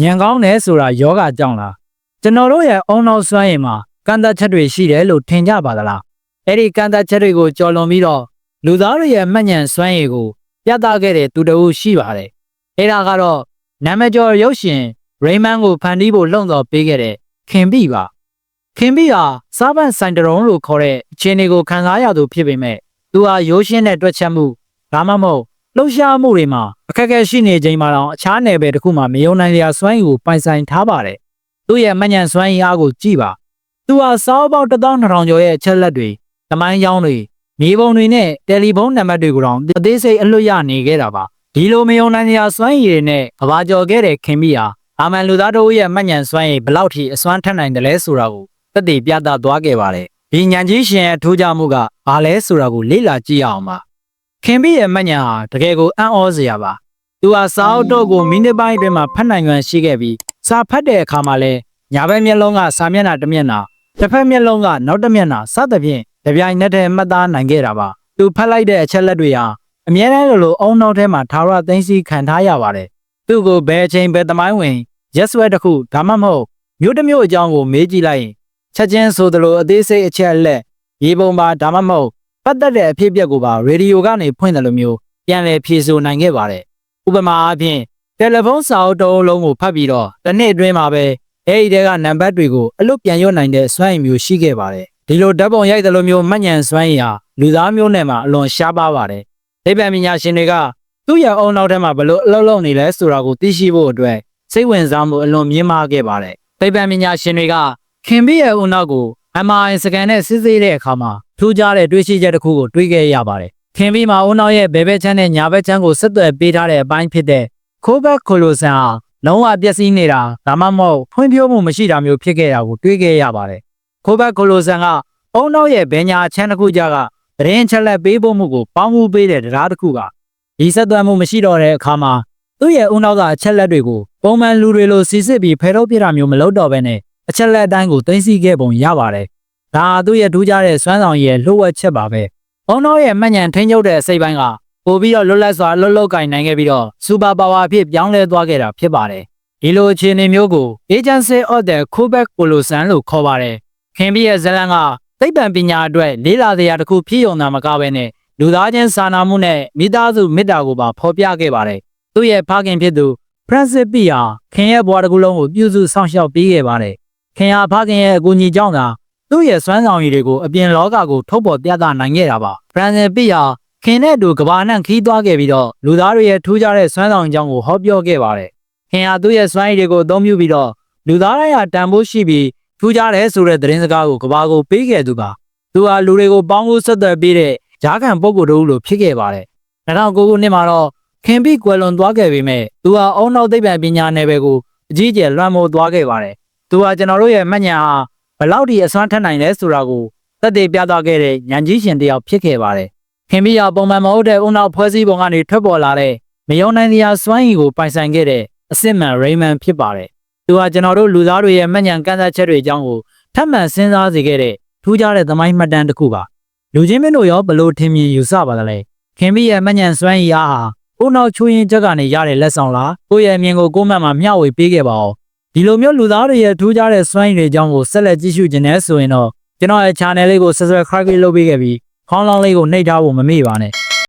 ညံကောင်းတယ်ဆိုတာယောဂကြောင့်လားကျွန်တော်တို့ရဲ့အုံနောက်စွမ်းရည်မှာကန့်သက်ချက်တွေရှိတယ်လို့ထင်ကြပါသလားအဲ့ဒီကန့်သက်ချက်တွေကိုကျော်လွန်ပြီးတော့လူသားတွေရဲ့မှတ်ဉဏ်စွမ်းရည်ကိုပြသခဲ့တဲ့သူတစ်ဦးရှိပါတယ်အဲ့ဒါကတော့နာမည်ကျော်ရုပ်ရှင်ရိမန်ကိုဖန်တီးဖို့လှုံ့ဆော်ပေးခဲ့တဲ့ခင်ပြီပါခင်ပြီဟာစားပန့်ဆိုင်တရုံလို့ခေါ်တဲ့အခြေအနေကိုခံစားရသူဖြစ်ပေမဲ့သူဟာရိုးရှင်းတဲ့တွက်ချက်မှုဒါမှမဟုတ် လှုပ်ရှားမှုတွေမှာအခက်အခဲရှိနေချိန်မှာတော့အခြားနယ်ပယ်တစ်ခုမှာမယုံနိုင်စရာစွမ်းရည်ကိုပိုင်ဆိုင်ထားပါတယ်သူ့ရဲ့မှတ်ဉဏ်စွမ်းရည်အားကိုကြည့်ပါသူဟာစားပေါက်12000ကျော်ရဲ့အချက်လက်တွေတမိုင်းကြောင်းတွေမြေပုံတွေနဲ့တယ်လီဖုန်းနံပါတ်တွေကိုတော့အသေးစိတ်အလွတ်ရနေခဲ့တာပါဒီလိုမယုံနိုင်စရာစွမ်းရည်တွေနဲ့ကဘာကျော်ခဲ့တဲ့ခင်မိဟာအာမန်လူသားတို့ရဲ့မှတ်ဉဏ်စွမ်းရည်ဘလောက်ထိအစွမ်းထက်နိုင်တယ်လဲဆိုတာကိုသက်သေပြသသွားခဲ့ပါတယ်ဒီဉာဏ်ကြီးရှင်ရဲ့ထိုးကြမှုကဘာလဲဆိုတာကိုလေ့လာကြည့်အောင်ပါ ခင်မိရဲ့မှတ်ဉဏ်ဟာတကယ်ကိုအံ့ဩစရာပါသူဟာစာအုပ်တော့ကိုမိနစ်ပိုင်းအတွင်းမှာဖတ်နိုင်ွယ်ရှိခဲ့ပြီးစာဖတ်တဲ့အခါမှာလဲညာဘက်မျက်လုံးကစာမျက်နှာတစ်မျက်နှာတစ်ဖက်မျက်လုံးကနောက်တစ်မျက်နှာစသဖြင့်ကြပြိုင်နဲ့တည်းမှတ်သားနိုင်ခဲ့တာပါသူဖတ်လိုက်တဲ့အချက်လက်တွေဟာအမြဲတမ်းလိုလိုအုံနောက်ထဲမှာထာဝရသိမ်းစီခံထားရပါတယ်သူ့ကိုဘယ်အချိန်ဘယ်သမိုင်းဝင်ရက်ဆွဲတစ်ခုဒါမှမဟုတ်မြို့တစ်မြို့အကြောင်းကိုမေးကြည့်လိုက်ရင်ချက်ချင်းဆိုသလိုအသေးစိတ်အချက်အလက်ရေပုံပါဒါမှမဟုတ် ပတ်သက်တဲ့အဖြစ်အပျက်ကိုပါရေဒီယိုကနေဖွင့်တယ်လို့မျိုးပြန်လည်ဖြေဆိုနိုင်ခဲ့ပါတယ်ဥပမာအားဖြင့်တယ်လီဖုန်းစာအုပ်တစ်အုပ်လုံးကိုဖတ်ပြီးတော့တစ်နှစ်အတွင်းမှာပဲအဲဒီတဲကနံပါတ်တွေကိုအလွတ်ပြန်ရွတ်နိုင်တဲ့စွမ်းရည်မျိုးရှိခဲ့ပါတယ်ဒီလိုဓာတ်ပုံရိုက်တယ်လို့မျိုးမှတ်ဉဏ်စွမ်းရည်ဟာလူသားမျိုးနဲ့မှအလွန်ရှားပါပါတယ်ဒိဗ္ဗံပညာရှင်တွေကသူ့ရဲ့အုံနောက်ထဲမှာဘလို့အလုပ်လုပ်နေလဲဆိုတာကိုသိရှိဖို့အတွက်စိတ်ဝင်စားမှုအလွန်မြင့်မားခဲ့ပါတယ်ဒိဗ္ဗံပညာရှင်တွေကခင်ဗျရဲ့အုံနောက်ကို MRI စကန်နဲ့စစ်ဆေးတဲ့အခါမှာ ထူးခြားတဲ့တွေးရှိချက်တစ်ခုကိုတွေးခဲ့ရပါတယ်ခင်ဗျမှာအုံနောက်ရဲ့ဘယ်ဘက်ချမ်းနဲ့ညာဘက်ချမ်းကိုဆက်သွယ်ပေးထားတဲ့အပိုင်းဖြစ်တဲ့ခိုးဘက်ခိုလိုဆန်ဟာလုံးဝပျက်စီးနေတာဒါမှမဟုတ်ဖွံ့ဖြိုးမှုမရှိတာမျိုးဖြစ်ခဲ့တာကိုတွေးခဲ့ရပါတယ်ခိုးဘက်ခိုလိုဆန်ကအုံနောက်ရဲ့ဘယ်ညာချမ်းတစ်ခုကြကသတင်းချက်လက်ပေးဖို့မှုကိုပေါင်းမှုပေးတဲ့တရားတစ်ခုကဒီဆက်သွယ်မှုမရှိတော့တဲ့အခါမှာသူ့ရဲ့ဦးနောက်ကအချက်လက်တွေကိုပုံမှန်လူတွေလိုစီစစ်ပြီးဖယ်ထုတ်ပြတာမျိုးမလုပ်တော့ဘဲနဲ့အချက်လက်အတိုင်းကိုသိသိခဲ့ပုံရပါတယ်။ ဒါဟာသူ့ရဲ့ထူးခြားတဲ့စွမ်းဆောင်ရည်ရဲ့လှုပ်ဝက်ချက်ပါပဲ။ဦးနောက်ရဲ့မှတ်ဉဏ်ထိန်းချုပ်တဲ့အစိတ်ပိုင်းကပို့ပြီးတော့လွတ်လပ်စွာလှုပ်လှုပ်ကင်နိုင်ခဲ့ပြီးတော့စူပါပါဝါအဖြစ်ပြောင်းလဲသွားခဲ့တာဖြစ်ပါတယ်။ဒီလိုအခြေအနေမျိုးကို Agency of the Quebec Colosan လို့ခေါ်ပါတယ်။ခင်ဗျရဲ့ဇလန်ကသိပ္ပံပညာအတွက်လေးလာတရားတစ်ခုဖြစ်ုံသာမကဘဲနဲ့လူသားချင်းစာနာမှုနဲ့မိသားစုမေတ္တာကိုပါဖော်ပြခဲ့ပါတယ်။သူ့ရဲ့ဖခင်ဖြစ်သူ Francis P ဟာခင်ရဲ့ဘဝတစ်ခုလုံးကိုပြုစုစောင့်ရှောက်ပေးခဲ့ပါတယ်။ခင်ဟာဖခင်ရဲ့အကူအညီကြောင့်သာ သူ့ရဲ့စွမ်းဆောင်ရည်တွေကိုအပြင်လောကကိုထုတ်ဖော်ပြသနိုင်ခဲ့တာပါ။ Francis P ဟာခင်နဲ့အတူကဘာနှံ့ခီးသွားခဲ့ပြီးတော့လူသားတွေရဲ့ထူးခြားတဲ့စွမ်းဆောင်ကြောင်းကိုဟောပြောခဲ့ပါတယ်။ခင်ဟာသူ့ရဲ့စွမ်းရည်တွေကိုအသုံးပြုပြီးတော့လူသားတိုင်းဟာတန်ဖိုးရှိပြီးထူးခြားတယ်ဆိုတဲ့သတင်းစကားကိုကဘာကိုပေးခဲ့သူပါ။သူဟာလူတွေကိုပေါင်းဖို့ဆက်သွယ်ပေးတဲ့ဂျားခံပုဂ္ဂိုလ်တို့လိုဖြစ်ခဲ့ပါတယ်။2009ခုနှစ်မှာတော့ခင်ပြီးကွယ်လွန်သွားခဲ့ပေမဲ့သူဟာအုံနောက်သိပ္ပံပညာနယ်ပယ်ကိုအကြီးအကျယ်လွှမ်းမိုးသွားခဲ့ပါတယ်။သူဟာကျွန်တော်တို့ရဲ့မှတ်ဉာဏ်ဟာ ဘလောက်ထိအစွမ်းထက်နိုင်လဲဆိုတာကိုသက်သေပြသခဲ့တဲ့ဉာဏ်ကြီးရှင်တစ်ယောက်ဖြစ်ခဲ့ပါတယ်။ခင်ပြီးဟာပုံမှန်မဟုတ်တဲ့အုံနောက်ဖွဲ့စည်းပုံကနေထွက်ပေါ်လာတဲ့မယုံနိုင်စရာစွမ်းရည်ကိုပိုင်ဆိုင်ခဲ့တဲ့အစ်စ်မှန်ရိမန်ဖြစ်ပါတယ်။သူဟာကျွန်တော်တို့လူသားတွေရဲ့မှတ်ဉာဏ်ကန့်သတ်ချက်တွေအကြောင်းကိုထပ်မံစဉ်းစားစေခဲ့တဲ့ထူးခြားတဲ့သမိုင်းမှတ်တမ်းတစ်ခုပါ။လူချင်းမင်းတို့ရောဘလို့ထင်မြင်ယူဆပါသလဲ။ခင်ပြီးရဲ့မှတ်ဉာဏ်စွမ်းရည်အားဟာကိုနောက်ချိုးရင်ချက်ကနေရတဲ့လက်ဆောင်လားကိုရဲ့အမြင်ကိုကိုမှတ်မှာမျှဝေပေးခဲ့ပါအောင် ဒီလိုမျိုးလူသားတွေရဲ့ထူးခြားတဲ့စွမ်းရည်တွေအကြောင်းကိုဆက်လက်ကြည့်ရှုခြင်းနဲ့ဆိုရင်တော့ကျွန်တော်ရဲ့ channel လေးကို subscribe လုပ်ပေးခဲ့ပြီးခေါင်းလောင်းလေးကိုနှိပ်ထားဖို့မမေ့ပါနဲ့